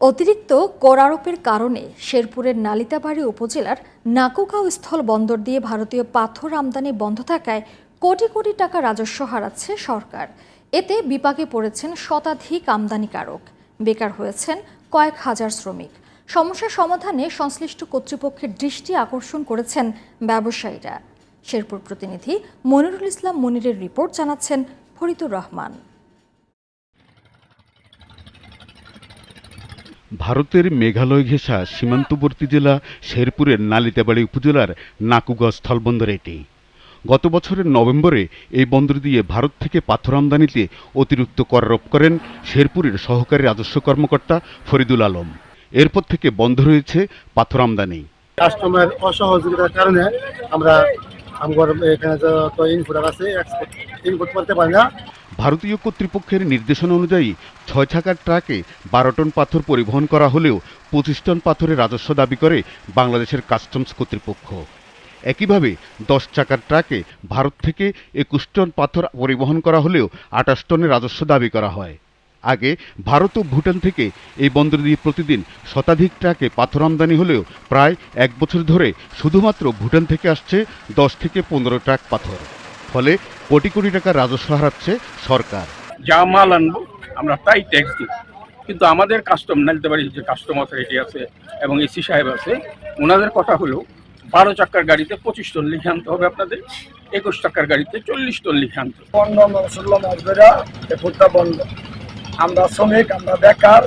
অতিরিক্ত কর আরোপের কারণে শেরপুরের নালিতাবাড়ি উপজেলার নাকুগাঁও স্থল বন্দর দিয়ে ভারতীয় পাথর আমদানি বন্ধ থাকায় কোটি কোটি টাকা রাজস্ব হারাচ্ছে সরকার। এতে বিপাকে পড়েছেন শতাধিক আমদানিকারক। বেকার হয়েছেন কয়েক হাজার শ্রমিক। সমস্যা সমাধানে সংশ্লিষ্ট কর্তৃপক্ষের দৃষ্টি আকর্ষণ করেছেন ব্যবসায়ীরা। শেরপুর প্রতিনিধি মনিরুল ইসলাম মনিরের রিপোর্ট জানাচ্ছেন ফরিদুর রহমান। ভারতের মেঘালয় ঘেঁষা সীমান্তবর্তী জেলা শেরপুরের নালিতাবাড়ি উপজেলার নাকুগা স্থলবন্দর এটি। গত বছরের নভেম্বরে এই বন্দর দিয়ে ভারত থেকে পাথর আমদানিতে অতিরিক্ত কর আরোপ করেন শেরপুরের সহকারী রাজস্ব কর্মকর্তা ফরিদুল আলম। এরপর থেকে বন্ধ রয়েছে পাথর আমদানি। কাস্টমার অসহযোগিতার কারণে আমরা আমার এখানে যত ইনপুট আছে এক্সপোর্ট ইনপুট করতে পারি না। ভারতীয় কর্তৃপক্ষের নির্দেশনা অনুযায়ী ছয় চাকার ট্রাকে বারো টন পাথর পরিবহন করা হলেও পঁচিশ টন পাথরের রাজস্ব দাবি করে বাংলাদেশের কাস্টমস কর্তৃপক্ষ। একইভাবে দশ চাকার ট্রাকে ভারত থেকে একুশ টন পাথর পরিবহন করা হলেও আঠাশ টনের রাজস্ব দাবি করা হয়। আগে ভারত ও ভুটান থেকে এই বন্দর দিয়ে প্রতিদিন শতাধিক ট্রাকে পাথর আমদানি হলেও প্রায় এক বছর ধরে শুধুমাত্র ভুটান থেকে আসছে দশ থেকে পনেরো ট্রাক পাথর। ফলে কোটি কোটি টাকা রাজস্ব হারাচ্ছে সরকার। যা মাল আনব আমরা তাই ট্যাক্স দিব। কিন্তু আমাদের কাস্টম নালতে পারি যে কাস্টম অথরিটি আছে এবং এসি সাহেব আছে ওনাদের কথা হলো বারো চাকার গাড়িতে পঁচিশ টন লিখে আনতে হবে আপনাদের একুশ চাকার গাড়িতে চল্লিশ টন লিখে আনতে হবে। বন্ধ ষোলো মাস ধরে এপুরটা বন্ধ। আমরা শ্রমিক আমরা বেকার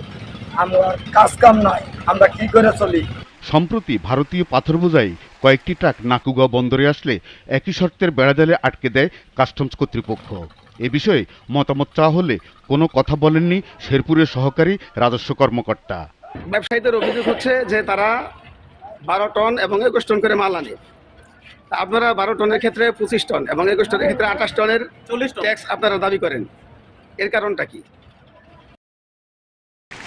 আমরা কাজ কাম নাই আমরা কি করে চলি? সম্প্রতি ভারতীয় পাথর বোঝাই কয়েকটি ট্রাক নাকুগাঁও বন্দরে আসলে একই শর্তের বেড়াজালে আটকে দেয় কাস্টমস কর্তৃপক্ষ। এ বিষয়ে মতামত চাওয়া হলে কোনো কথা বলেননি শেরপুরের সহকারী রাজস্ব কর্মকর্তা। ব্যবসায়ীদের অভিযোগ হচ্ছে যে তারা বারো টন এবং একুশ টন করে মাল আনে। আপনারা বারো টনের ক্ষেত্রে পঁচিশ টন এবং একুশ টনের ক্ষেত্রে আঠাশ টনের চল্লিশ ট্যাক্স আপনারা দাবি করেন। এর কারণটা কি?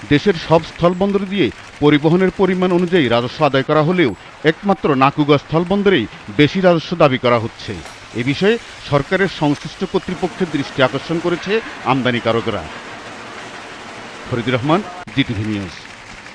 দেশের সব স্থলবন্দর দিয়ে পরিবহনের পরিমাণ অনুযায়ী রাজস্ব আদায় করা হলেও একমাত্র নাকুগা স্থলবন্দরেই বেশি রাজস্ব দাবি করা হচ্ছে। এ বিষয়ে সরকারের সংশ্লিষ্ট কর্তৃপক্ষের দৃষ্টি আকর্ষণ করেছে আমদানিকারকরা। Faridur Rahman, GTV news.